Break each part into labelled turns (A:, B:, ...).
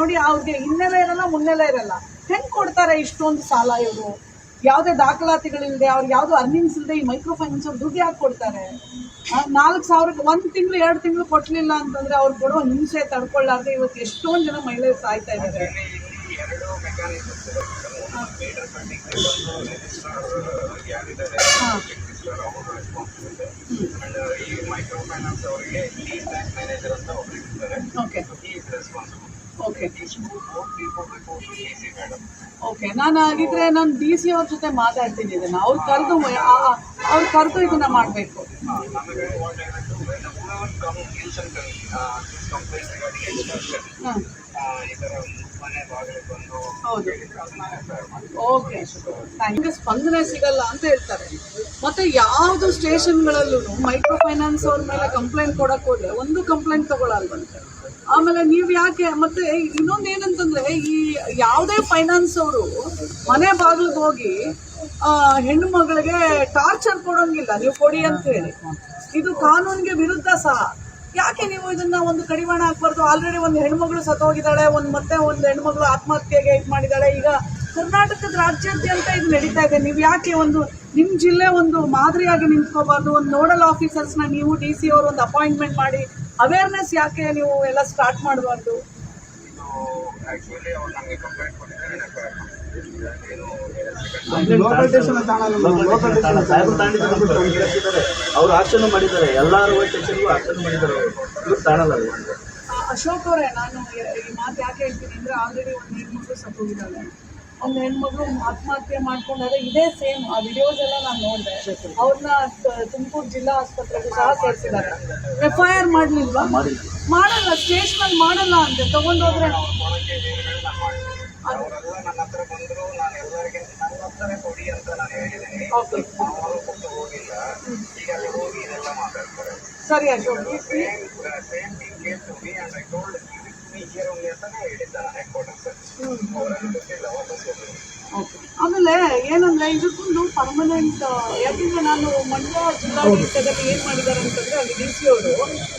A: ನೋಡಿ, ಅವ್ರಿಗೆ ಹಿನ್ನೆಲೆ ಇರಲ್ಲ, ಮುನ್ನೆಲೆ ಇರಲ್ಲ. ಹೆಂಗ್ ಕೊಡ್ತಾರೆ ಇಷ್ಟೊಂದು ಸಾಲ ಇವರು? ಯಾವುದೇ ದಾಖಲಾತಿಗಳಿಲ್ಲದೆ ಅವ್ರಿಗೆ ಯಾವ್ದು ಅರ್ನಿಂಗ್ಸ್ ಇಲ್ಲದೆ ಈ ಮೈಕ್ರೋ ಫೈನಾನ್ಸ್ ಅವ್ರು ದುಡ್ಡು ಯಾಕೆ ಕೊಡ್ತಾರೆ? ನಾಲ್ಕು ಸಾವಿರಕ್ಕೆ ಒಂದು ತಿಂಗಳು, ಎರಡು ತಿಂಗಳು ಕೊಟ್ಲಿಲ್ಲ ಅಂತಂದ್ರೆ ಅವ್ರು ಕೊಡೋ ಹಿಂಸೆ ತಡ್ಕೊಳ್ಳಾರ್ದೆ ಇವತ್ತು ಎಷ್ಟೊಂದು ಜನ ಮಹಿಳೆಯರು ಸಾಯ್ತಾ ಇದ್ದಾರೆ. ಓಕೆ ಓಕೆ ಓಕೆ ನಾನು ಆಗಿದ್ರೆ ನಾನು ಡಿ ಸಿ ಅವ್ರ ಜೊತೆ ಮಾತಾಡ್ತೀನಿ ಇದನ್ನ ಅವ್ರು ಕರೆದು ಅವ್ರು ಕರೆದು ಇದನ್ನ ಮಾಡಬೇಕು. ಹಾಂ. ಹೌದು. ಓಕೆ ನಿಮಗೆ ಸ್ಪಂದನೆ ಸಿಗಲ್ಲ ಅಂತ ಹೇಳ್ತಾರೆ. ಮತ್ತೆ ಯಾವುದು ಸ್ಟೇಷನ್ಗಳಲ್ಲೂ ಮೈಕ್ರೋ ಫೈನಾನ್ಸ್ ಅವ್ರ ಮೇಲೆ ಕಂಪ್ಲೇಂಟ್ ಕೊಡಕ್ ಹೋದ್ರೆ ಒಂದು ಕಂಪ್ಲೇಂಟ್ ತಗೊಳಲ್ವಂತೆ. ಆಮೇಲೆ ನೀವು ಯಾಕೆ ಮತ್ತೆ ಇನ್ನೊಂದು ಏನಂತಂದ್ರೆ ಈ ಯಾವುದೇ ಫೈನಾನ್ಸ್ ಅವರು ಮನೆ ಬಾಗಿಲಿಗೆ ಹೋಗಿ ಹೆಣ್ಣು ಮಗಳಿಗೆ ಟಾರ್ಚರ್ ಕೊಡೋಂಗಿಲ್ಲ, ನೀವು ಕೊಡಿ ಅಂತ ಹೇಳಿ. ಇದು ಕಾನೂನಿಗೆ ವಿರುದ್ಧ ಸಹ. ಯಾಕೆ ನೀವು ಇದನ್ನ ಒಂದು ಕಡಿವಾಣ ಹಾಕ್ಬಾರ್ದು? ಆಲ್ರೆಡಿ ಒಂದು ಹೆಣ್ಮಗಳು ಸತ್ತೋಗಿದ್ದಾಳೆ, ಒಂದು ಮತ್ತೆ ಒಂದು ಹೆಣ್ಮಗಳು ಆತ್ಮಹತ್ಯೆಗೆ ಇದು ಮಾಡಿದ್ದಾಳೆ. ಈಗ ಕರ್ನಾಟಕದ ರಾಜ್ಯಾದ್ಯಂತ ಇದು ನಡೀತಾ ಇದೆ. ನೀವು ಯಾಕೆ ಒಂದು ನಿಮ್ಮ ಜಿಲ್ಲೆ ಒಂದು ಮಾದರಿಯಾಗಿ ನಿಂತ್ಕೋಬಾರ್ದು? ಒಂದು ನೋಡಲ್ ಆಫೀಸರ್ಸ್ನ ನೀವು ಡಿ ಸಿ ಅವರು ಒಂದು ಅಪಾಯಿಂಟ್ಮೆಂಟ್ ಮಾಡಿ ಅವೇರ್ನೆಸ್ ಯಾಕೆ ನೀವು ಎಲ್ಲ ಸ್ಟಾರ್ಟ್ ಮಾಡಬಾರ್ದು
B: ಅವ್ರು
C: ಆಕ್ಷನ್ ಮಾಡಿದ್ದಾರೆ ಎಲ್ಲಾರು ಸ್ಟೇಷನ್ಗೂ ಆಕ್ಷನ್ ಮಾಡಿದ್ದಾರೆ ಇವ್ರು ತಾಣಲ್ಲ.
A: ಅಶೋಕ್ ಅವರೇ ನಾನು ಈ- ಈ ಮಾತು ಯಾಕೆ ಹೇಳ್ತೀನಿ ಅಂದ್ರೆ ಆಲ್ರೆಡಿ ಒಂದು ಹೆಣ್ಮಕ್ಳು ಸತ್ತೋಗಿದ್ದಾಳೆ ಒಂದು ಹೆಣ್ಮಗಳು ಆತ್ಮಹತ್ಯೆ ಮಾಡ್ಕೊಂಡಾಗ ಇದೇ ಸೇಮ್ ಆ ವಿಡಿಯೋಸ್ ಎಲ್ಲ ನಾನು ನೋಡಿದೆ. ಅವ್ರನ್ನ ತುಮಕೂರು ಜಿಲ್ಲಾ ಆಸ್ಪತ್ರೆಗೆ ಸಹ ಸೇರಿಸಿದ್ದಾರೆ. ಎಫ್ ಐ ಆರ್ ಮಾಡ್ಲಿಲ್ವಾ? ಮಾಡಲ್ಲ ಸ್ಟೇಷನ್ ಮಾಡಲ್ಲ ಅಂತೆ. ತಗೊಂಡೋದ್ರೆ ಸರಿ, ಅಶೋಕ್ ಈ- ಈ-
B: same same thing case to me and I told ಅಂತಾನೆ ಅವರನ್ನು ಗೊತ್ತಿಲ್ಲ
A: ಓಕೆ. ಆಮೇಲೆ ಏನಂದ್ರೆ ಇದಕ್ಕೊಂದು ಪರ್ಮನೆಂಟ್ ಯಾಕಂದ್ರೆ ನಾನು ಮಂಡ್ಯ ಜಿಲ್ಲಾಡಳಿತದಲ್ಲಿ ಏನ್ ಮಾಡಿದ್ದಾರೆ ಅಂತಂದ್ರೆ ಅಲ್ಲಿ ಡಿ ಸಿ ಅವರು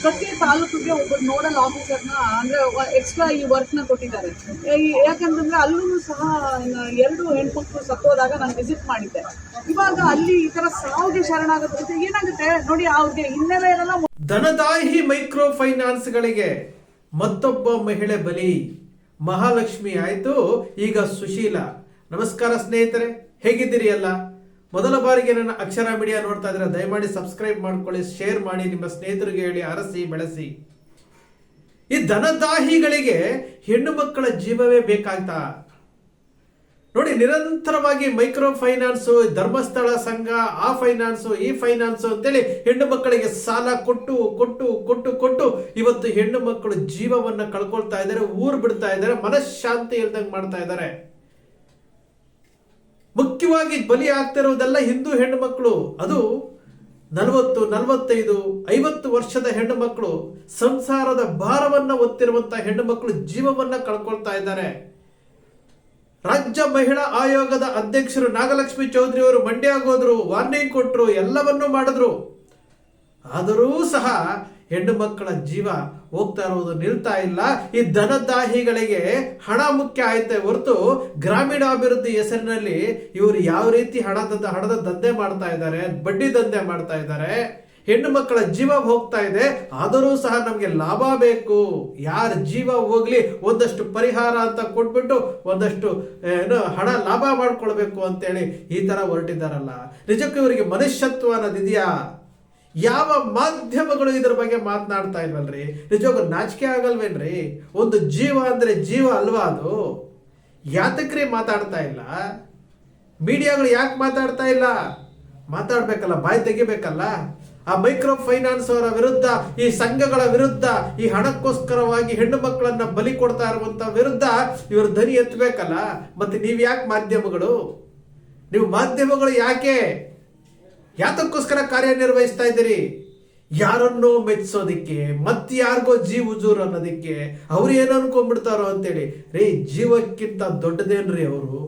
A: ಪ್ರತಿ ತಾಲೂಕಿಗೆ ಒಬ್ಬ ನೋಡಲ್ ಆಫೀಸರ್ನ ಅಂದ್ರೆ ಎಕ್ಸ್ಟ್ರಾ ಈ ವರ್ಕ್ನ ಕೊಟ್ಟಿದ್ದಾರೆ. ಯಾಕಂತಂದ್ರೆ ಅಲ್ಲೂ ಸಹ ಎರಡು ಹೆಣ್ಮಕ್ಳು ಸತ್ತೋದಾಗ ನಾನು ವಿಸಿಟ್ ಮಾಡಿದ್ದೆ. ಇವಾಗ ಅಲ್ಲಿ ಈ ತರ ಸಾವಿಗೆ ಶರಣಾಗೋದ್ರಿಂದ ಏನಾಗುತ್ತೆ? ನೋಡಿ ಅವ್ರಿಗೆ ಹಿನ್ನೆಲೆ ಇರಲ್ಲ
D: ಧನದಾಯಿ ಮೈಕ್ರೋ ಫೈನಾನ್ಸ್ಗಳಿಗೆ ಮತ್ತೊಬ್ಬ ಮಹಿಳೆ ಬಲಿ. ಮಹಾಲಕ್ಷ್ಮಿ ಆಯಿತು. ಈಗ ಸುಶೀಲ. ನಮಸ್ಕಾರ ಸ್ನೇಹಿತರೆ, ಹೇಗಿದ್ದೀರಿ ಎಲ್ಲ? ಮೊದಲ ಬಾರಿಗೆ ನನ್ನ ಅಕ್ಷರ ಮೀಡಿಯಾ ನೋಡ್ತಾ ಇದ್ರೆ ದಯಮಾಡಿ ಸಬ್ಸ್ಕ್ರೈಬ್ ಮಾಡ್ಕೊಳ್ಳಿ, ಶೇರ್ ಮಾಡಿ, ನಿಮ್ಮ ಸ್ನೇಹಿತರಿಗೆ ಹೇಳಿ ಅರಸಿ, ಬೆಳೆಸಿ. ಈ ಧನದಾಹಿಗಳಿಗೆ ಹೆಣ್ಣು ಮಕ್ಕಳ ಜೀವವೇ ಬೇಕಾಗ್ತಾ ನೋಡಿ, ನಿರಂತರವಾಗಿ ಮೈಕ್ರೋ ಫೈನಾನ್ಸು ಧರ್ಮಸ್ಥಳ ಸಂಘ, ಆ ಫೈನಾನ್ಸು, ಈ ಫೈನಾನ್ಸು ಅಂತೇಳಿ ಹೆಣ್ಣು ಮಕ್ಕಳಿಗೆ ಸಾಲ ಕೊಟ್ಟು ಕೊಟ್ಟು ಕೊಟ್ಟು ಕೊಟ್ಟು ಇವತ್ತು ಹೆಣ್ಣು ಮಕ್ಕಳು ಜೀವವನ್ನ ಕಳ್ಕೊಳ್ತಾ ಇದ್ದಾರೆ, ಊರು ಬಿಡ್ತಾ ಇದ್ದಾರೆ, ಮನಃಶಾಂತಿ ಇಲ್ದಂಗೆ ಮಾಡ್ತಾ ಇದ್ದಾರೆ. ಮುಖ್ಯವಾಗಿ ಬಲಿ ಆಗ್ತಿರುವುದೆಲ್ಲ ಹಿಂದೂ ಹೆಣ್ಣು ಮಕ್ಕಳು. ಅದು ನಲವತ್ತು, ನಲವತ್ತೈದು, ಐವತ್ತು ವರ್ಷದ ಹೆಣ್ಣು ಮಕ್ಕಳು. ಸಂಸಾರದ ಭಾರವನ್ನ ಹೊತ್ತಿರುವಂತಹ ಹೆಣ್ಣು ಮಕ್ಕಳು ಜೀವವನ್ನ ಕಳ್ಕೊಳ್ತಾ ಇದ್ದಾರೆ. ರಾಜ್ಯ ಮಹಿಳಾ ಆಯೋಗದ ಅಧ್ಯಕ್ಷರು ನಾಗಲಕ್ಷ್ಮಿ ಚೌಧರಿ ಅವರು ಮಂಡ್ಯ ಹೋದ್ರು ವಾರ್ನಿಂಗ್ ಕೊಟ್ಟರು ಎಲ್ಲವನ್ನೂ ಮಾಡಿದ್ರು. ಆದರೂ ಸಹ ಹೆಣ್ಣು ಮಕ್ಕಳ ಜೀವ ಹೋಗ್ತಾ ಇರುವುದು ನಿಲ್ತಾ ಇಲ್ಲ. ಈ ಧನದಾಹಿಗಳಿಗೆ ಹಣ ಮುಖ್ಯ ಆಯ್ತೆ ಹೊರತು ಗ್ರಾಮೀಣಾಭಿವೃದ್ಧಿ ಹೆಸರಿನಲ್ಲಿ ಇವರು ಯಾವ ರೀತಿ ಹಣದ ಹಣದ ದಂಧೆ ಮಾಡ್ತಾ ಇದ್ದಾರೆ, ಬಡ್ಡಿ ದಂಧೆ ಮಾಡ್ತಾ ಇದ್ದಾರೆ. ಹೆಣ್ಣು ಮಕ್ಕಳ ಜೀವ ಹೋಗ್ತಾ ಇದೆ, ಆದರೂ ಸಹ ನಮಗೆ ಲಾಭ ಬೇಕು. ಯಾರ ಜೀವ ಹೋಗ್ಲಿ, ಒಂದಷ್ಟು ಪರಿಹಾರ ಅಂತ ಕೊಟ್ಬಿಟ್ಟು ಒಂದಷ್ಟು ಏನು ಹಣ ಲಾಭ ಮಾಡ್ಕೊಳ್ಬೇಕು ಅಂತೇಳಿ ಈ ತರ ಹೊರಟಿದ್ದಾರಲ್ಲ. ನಿಜಕ್ಕೂ ಇವರಿಗೆ ಮನುಷ್ಯತ್ವ ಅನ್ನೋದಿದೆಯಾ ಯಾವ ಮಾಧ್ಯಮಗಳು ಇದ್ರ ಬಗ್ಗೆ ಮಾತನಾಡ್ತಾ ಇಲ್ವಲ್ರಿ? ನಿಜವಾಗ ನಾಚಿಕೆ ಆಗಲ್ವೇನ್ರಿ? ಒಂದು ಜೀವ ಅಂದ್ರೆ ಜೀವ ಅಲ್ವಾ ಅದು? ಯಾತಕ್ರಿ ಮಾತಾಡ್ತಾ ಇಲ್ಲ? ಮೀಡಿಯಾಗಳು ಯಾಕೆ ಮಾತಾಡ್ತಾ ಇಲ್ಲ? ಮಾತಾಡ್ಬೇಕಲ್ಲ, ಬಾಯಿ ತೆಗಿಬೇಕಲ್ಲ? ಆ ಮೈಕ್ರೋ ಫೈನಾನ್ಸ್ ಅವರ ವಿರುದ್ಧ, ಈ ಸಂಘಗಳ ವಿರುದ್ಧ, ಈ ಹಣಕ್ಕೋಸ್ಕರವಾಗಿ ಹೆಣ್ಣು ಮಕ್ಕಳನ್ನ ಬಲಿ ಕೊಡ್ತಾ ಇರುವಂತ ವಿರುದ್ಧ ಇವರು ಧ್ವನಿ ಎತ್ತಬೇಕಲ್ಲ? ಮತ್ತೆ ನೀವು ಯಾಕೆ ಮಾಧ್ಯಮಗಳು? ನೀವು ಮಾಧ್ಯಮಗಳು ಯಾಕೆ? ಯಾತಕ್ಕೋಸ್ಕರ ಕಾರ್ಯನಿರ್ವಹಿಸ್ತಾ ಇದ್ದೀರಿ? ಯಾರನ್ನೋ ಮೆಚ್ಚಿಸೋದಿಕ್ಕೆ ಮತ್ತೆ ಯಾರಿಗೋ ಜೀವ ಉಜೂರು ಅನ್ನೋದಕ್ಕೆ ಅವ್ರು ಏನು ಅನ್ಕೊಂಡ್ಬಿಡ್ತಾರೋ ಅಂತೇಳಿ. ರೀ, ಜೀವಕ್ಕಿಂತ ದೊಡ್ಡದೇನ್ರಿ ಅವರು?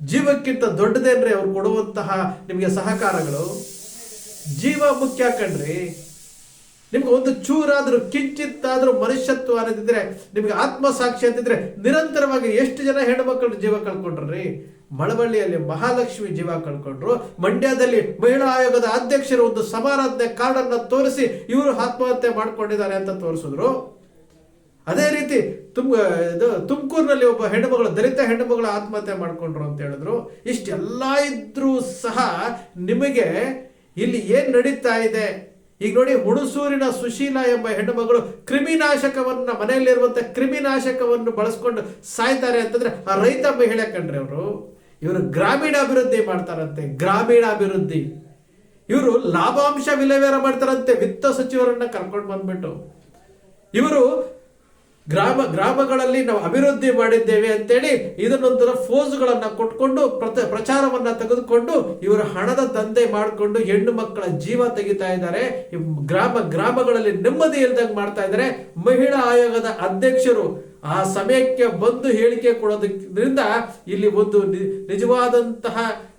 D: ಜೀವಕ್ಕಿಂತ ದೊಡ್ಡದೇನ್ರಿ ಅವ್ರು ಕೊಡುವಂತಹ ನಿಮಗೆ ಸಹಕಾರಗಳು? ಜೀವ ಮುಖ್ಯ ಕಣ್ರಿ. ನಿಮ್ಗೆ ಒಂದು ಚೂರಾದ್ರೂ ಕಿಂಚಿತ್ತಾದ್ರೂ ಮನುಷ್ಯತ್ವ ಅನ್ನೋದಿದ್ರೆ, ನಿಮ್ಗೆ ಆತ್ಮಸಾಕ್ಷಿ ಅಂತಿದ್ರೆ ನಿರಂತರವಾಗಿ ಎಷ್ಟು ಜನ ಹೆಣ್ಮಕ್ಳು ಜೀವ ಕಳ್ಕೊಂಡ್ರಿ? ಮಳವಳ್ಳಿಯಲ್ಲಿ ಮಹಾಲಕ್ಷ್ಮಿ ಜೀವ ಕಳ್ಕೊಂಡ್ರು. ಮಂಡ್ಯದಲ್ಲಿ ಮಹಿಳಾ ಆಯೋಗದ ಅಧ್ಯಕ್ಷರು ಒಂದು ಸಮಾರಾಧನೆ ಕಾರ್ಡ್ ಅನ್ನ ತೋರಿಸಿ ಇವರು ಆತ್ಮಹತ್ಯೆ ಮಾಡ್ಕೊಂಡಿದ್ದಾರೆ ಅಂತ ತೋರಿಸಿದ್ರು. ಅದೇ ರೀತಿ ತುಮ್ ಇದು ತುಮಕೂರಿನಲ್ಲಿ ಒಬ್ಬ ಹೆಣ್ಣುಮಗಳು ದಲಿತ ಹೆಣ್ಣುಮಗಳು ಆತ್ಮಹತ್ಯೆ ಮಾಡ್ಕೊಂಡ್ರು ಅಂತ ಹೇಳಿದ್ರು. ಇಷ್ಟೆಲ್ಲ ಇದ್ರೂ ಸಹ ನಿಮಗೆ ಇಲ್ಲಿ ಏನ್ ನಡೀತಾ ಇದೆ? ಈಗ ನೋಡಿ ಹುಣಸೂರಿನ ಸುಶೀಲ ಎಂಬ ಹೆಣ್ಣು ಮಗಳು ಕ್ರಿಮಿನಾಶಕವನ್ನ ಮನೆಯಲ್ಲಿರುವಂತ ಕ್ರಿಮಿನಾಶಕವನ್ನು ಬಳಸ್ಕೊಂಡು ಸಾಯ್ತಾರೆ ಅಂತಂದ್ರೆ ಆ ರೈತ ಮಹಿಳೆ ಕಂಡ್ರೆ ಅವರು, ಇವರು ಗ್ರಾಮೀಣ ಅಭಿವೃದ್ಧಿ ಮಾಡ್ತಾರಂತೆ ಗ್ರಾಮೀಣ ಅಭಿವೃದ್ಧಿ ಇವರು ಲಾಭಾಂಶ ವಿಲೇವಾರ ಮಾಡ್ತಾರಂತೆ ವಿತ್ತ ಸಚಿವರನ್ನ ಕರ್ಕೊಂಡು ಬಂದ್ಬಿಟ್ಟು. ಇವರು ಗ್ರಾಮ, ಗ್ರಾಮಗಳಲ್ಲಿ ನಾವು ಅಭಿವೃದ್ಧಿ ಮಾಡಿದ್ದೇವೆ ಅಂತೇಳಿ ಇದನ್ನೊಂಥರ ಫೋಸ್ಗಳನ್ನು ಕೊಟ್ಕೊಂಡು ಪ್ರತ, ಪ್ರಚಾರವನ್ನ ತೆಗೆದುಕೊಂಡು ಇವರು ಹಣದ ದಂಧೆ ಮಾಡಿಕೊಂಡು ಹೆಣ್ಣು ಮಕ್ಕಳ ಜೀವ ತೆಗಿತಾ ಇದ್ದಾರೆ. ಗ್ರಾಮ, ಗ್ರಾಮಗಳಲ್ಲಿ ನೆಮ್ಮದಿ ಇಲ್ದಂಗೆ ಮಾಡ್ತಾ ಇದ್ದಾರೆ. ಮಹಿಳಾ ಆಯೋಗದ ಅಧ್ಯಕ್ಷರು ಆ ಸಮಯಕ್ಕೆ ಬಂದು ಹೇಳಿಕೆ ಕೊಡೋದ್ರಿಂದ ಇಲ್ಲಿ ಒಂದು ನಿಜವಾದಂತಹ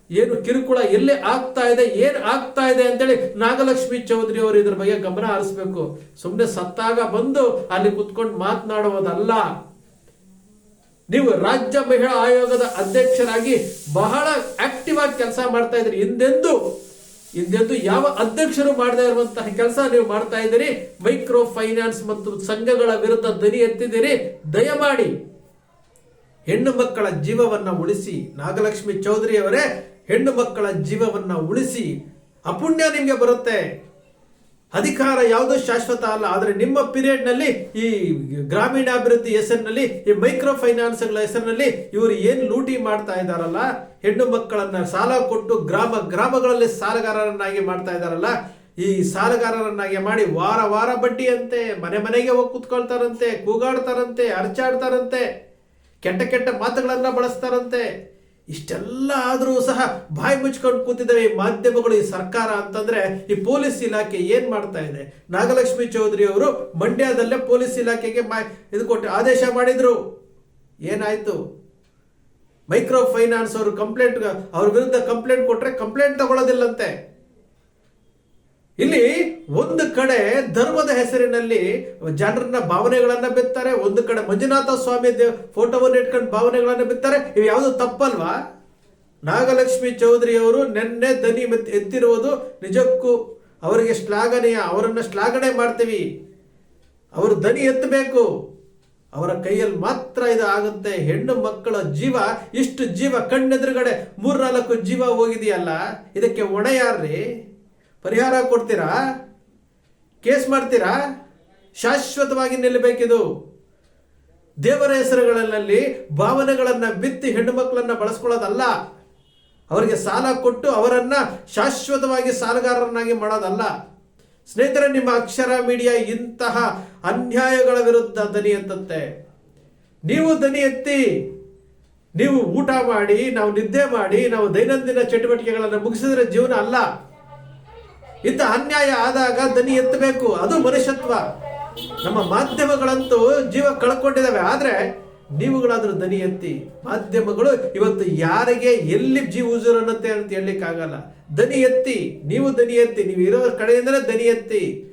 D: ಏನು ಕಿರುಕುಳ ಎಲ್ಲಿ ಆಗ್ತಾ ಇದೆ, ಏನು ಆಗ್ತಾ ಇದೆ ಅಂತೇಳಿ ನಾಗಲಕ್ಷ್ಮಿ ಚೌಧರಿ ಅವರು ಇದ್ರ ಬಗ್ಗೆ ಗಮನ ಹರಿಸ್ಬೇಕು. ಸುಮ್ಮನೆ ಸತ್ತಾಗ ಬಂದು ಅಲ್ಲಿ ಕುತ್ಕೊಂಡು ಮಾತನಾಡುವುದಲ್ಲ. ನೀವು ರಾಜ್ಯ ಮಹಿಳಾ ಆಯೋಗದ ಅಧ್ಯಕ್ಷರಾಗಿ ಬಹಳ ಆಕ್ಟಿವ್ ಆಗಿ ಕೆಲಸ ಮಾಡ್ತಾ ಇದ್ರಿ ಹಿಂದೆಂದು ಹಿಂದೆಂದು ಯಾವ ಅಧ್ಯಕ್ಷರು ಮಾಡದೇ ಇರುವಂತಹ ಕೆಲಸ ನೀವು ಮಾಡ್ತಾ ಇದ್ದೀರಿ. ಮೈಕ್ರೋ ಫೈನಾನ್ಸ್ ಮತ್ತು ಸಂಘಗಳ ವಿರುದ್ಧ ದನಿ ಎತ್ತಿದ್ದೀರಿ. ದಯಮಾಡಿ ಹೆಣ್ಣು ಮಕ್ಕಳ ಜೀವವನ್ನ ಉಳಿಸಿ. ನಾಗಲಕ್ಷ್ಮಿ ಚೌಧರಿ ಅವರೇ ಹೆಣ್ಣು ಮಕ್ಕಳ ಜೀವವನ್ನು ಉಳಿಸಿ ಅಪುಣ್ಯ ನಿಮಗೆ ಬರುತ್ತೆ. ಅಧಿಕಾರ ಯಾವುದೋ ಶಾಶ್ವತ ಅಲ್ಲ, ಆದರೆ ನಿಮ್ಮ ಪೀರಿಯಡ್ನಲ್ಲಿ ಈ ಗ್ರಾಮೀಣಾಭಿವೃದ್ಧಿ ಹೆಸರಿನಲ್ಲಿ, ಈ ಮೈಕ್ರೋ ಫೈನಾನ್ಸ್ಗಳ ಹೆಸರಿನಲ್ಲಿ ಇವರು ಏನು ಲೂಟಿ ಮಾಡ್ತಾ ಇದ್ದಾರಲ್ಲ? ಹೆಣ್ಣು ಮಕ್ಕಳನ್ನ ಸಾಲ ಕೊಟ್ಟು ಗ್ರಾಮ, ಗ್ರಾಮಗಳಲ್ಲಿ ಸಾಲಗಾರರನ್ನಾಗಿ ಮಾಡ್ತಾ ಇದ್ದಾರಲ್ಲ? ಈ ಸಾಲಗಾರರನ್ನಾಗಿ ಮಾಡಿ ವಾರ ವಾರ ಬಡ್ಡಿಯಂತೆ, ಮನೆ ಮನೆಗೆ ಹೋಗಿ ಕೂತ್ಕೊಳ್ತಾರಂತೆ, ಕೂಗಾಡ್ತಾರಂತೆ ಅರ್ಚಾಡ್ತಾರಂತೆ ಕೆಟ್ಟ ಕೆಟ್ಟ ಮಾತುಗಳನ್ನ ಬಳಸ್ತಾರಂತೆ. ಇಷ್ಟೆಲ್ಲ ಆದರೂ ಸಹ ಬಾಯಿ ಮುಚ್ಕೊಂಡು ಕೂತಿದ್ದಾವೆ ಈ ಮಾಧ್ಯಮಗಳು, ಈ ಸರ್ಕಾರ ಅಂತಂದ್ರೆ ಈ ಪೊಲೀಸ್ ಇಲಾಖೆ ಏನ್ ಮಾಡ್ತಾ ಇದೆ? ನಾಗಲಕ್ಷ್ಮಿ ಚೌಧರಿ ಅವರು ಮಂಡ್ಯದಲ್ಲೇ ಪೊಲೀಸ್ ಇಲಾಖೆಗೆ ಇದು ಕೊಟ್ಟು ಆದೇಶ ಮಾಡಿದ್ರು. ಏನಾಯ್ತು? ಮೈಕ್ರೋ ಫೈನಾನ್ಸ್ ಅವರು ಕಂಪ್ಲೇಂಟ್ ಅವ್ರ ವಿರುದ್ಧ ಕಂಪ್ಲೇಂಟ್ ಕೊಟ್ರೆ ಕಂಪ್ಲೇಂಟ್ ತಗೊಳ್ಳೋದಿಲ್ಲಂತೆ. ಇಲ್ಲಿ ಒಂದು ಕಡೆ ಧರ್ಮದ ಹೆಸರಿನಲ್ಲಿ ಜನರನ್ನ ಭಾವನೆಗಳನ್ನ ಬಿತ್ತಾರೆ, ಒಂದು ಕಡೆ ಮಂಜುನಾಥ ಸ್ವಾಮಿ ದೇವ್ ಫೋಟೋವನ್ನು ಇಟ್ಕೊಂಡು ಭಾವನೆಗಳನ್ನ ಬಿತ್ತಾರೆ. ಇವು ಯಾವುದು ತಪ್ಪಲ್ವಾ? ನಾಗಲಕ್ಷ್ಮಿ ಚೌಧರಿ ಅವರು ನಿನ್ನೆ ದನಿ ಮತ್ತೆ ಎತ್ತಿರುವುದು ನಿಜಕ್ಕೂ ಅವರಿಗೆ ಶ್ಲಾಘನೀಯ, ಅವರನ್ನ ಶ್ಲಾಘನೆ ಮಾಡ್ತೀವಿ. ಅವರು ದನಿ ಎತ್ತಬೇಕು. ಅವರ ಕೈಯಲ್ಲಿ ಮಾತ್ರ ಇದು ಆಗುತ್ತೆ ಹೆಣ್ಣು ಮಕ್ಕಳ ಜೀವ, ಇಷ್ಟು ಜೀವ ಕಣ್ಣೆದುರುಗಡೆ ಮೂರ್ನಾಲ್ಕು ಜೀವ ಹೋಗಿದೆಯಲ್ಲ? ಇದಕ್ಕೆ ಒಣ ಪರಿಹಾರ ಕೊಡ್ತೀರಾ? ಕೇಸ್ ಮಾಡ್ತೀರಾ? ಶಾಶ್ವತವಾಗಿ ನಿಲ್ಲಬೇಕಿದು. ದೇವರ ಹೆಸರುಗಳಲ್ಲಿ ಭಾವನೆಗಳನ್ನು ಬಿತ್ತಿ ಹೆಣ್ಣು ಮಕ್ಕಳನ್ನ ಬಳಸ್ಕೊಳ್ಳೋದಲ್ಲ. ಅವರಿಗೆ ಸಾಲ ಕೊಟ್ಟು ಅವರನ್ನು ಶಾಶ್ವತವಾಗಿ ಸಾಲಗಾರರನ್ನಾಗಿ ಮಾಡೋದಲ್ಲ. ಸ್ನೇಹಿತರೆ, ನಿಮ್ಮ ಅಕ್ಷರ ಮೀಡಿಯಾ ಇಂತಹ ಅನ್ಯಾಯಗಳ ವಿರುದ್ಧ ದನಿ ಎತ್ತಂತೆ ನೀವು ದನಿ ಎತ್ತಿ, ನೀವು ಊಟ ಮಾಡಿ, ನಾವು ನಿದ್ದೆ ಮಾಡಿ, ನಾವು ದೈನಂದಿನ ಚಟುವಟಿಕೆಗಳನ್ನು ಮುಗಿಸಿದ್ರೆ ಜೀವನ ಅಲ್ಲ. ಇಂಥ ಅನ್ಯಾಯ ಆದಾಗ ದನಿ ಎತ್ತಬೇಕು. ಅದು ಮನುಷ್ಯತ್ವ. ನಮ್ಮ ಮಾಧ್ಯಮಗಳಂತೂ ಜೀವ ಕಳ್ಕೊಂಡಿದ್ದಾವೆ. ಆದರೆ ನೀವುಗಳಾದರೂ ದನಿ ಎತ್ತಿ, ಮಾಧ್ಯಮಗಳು ಇವತ್ತು ಯಾರಿಗೆ ಎಲ್ಲಿ ಜೀವ ಉಜುರನ್ನತ್ತೆ ಅಂತ ಹೇಳಲಿಕ್ಕಾಗಲ್ಲ. ದನಿ ಎತ್ತಿ, ನೀವು ದನಿ ಎತ್ತಿ, ನೀವು ಇರೋ ಕಡೆಯಿಂದಲೇ ದನಿ ಎತ್ತಿ.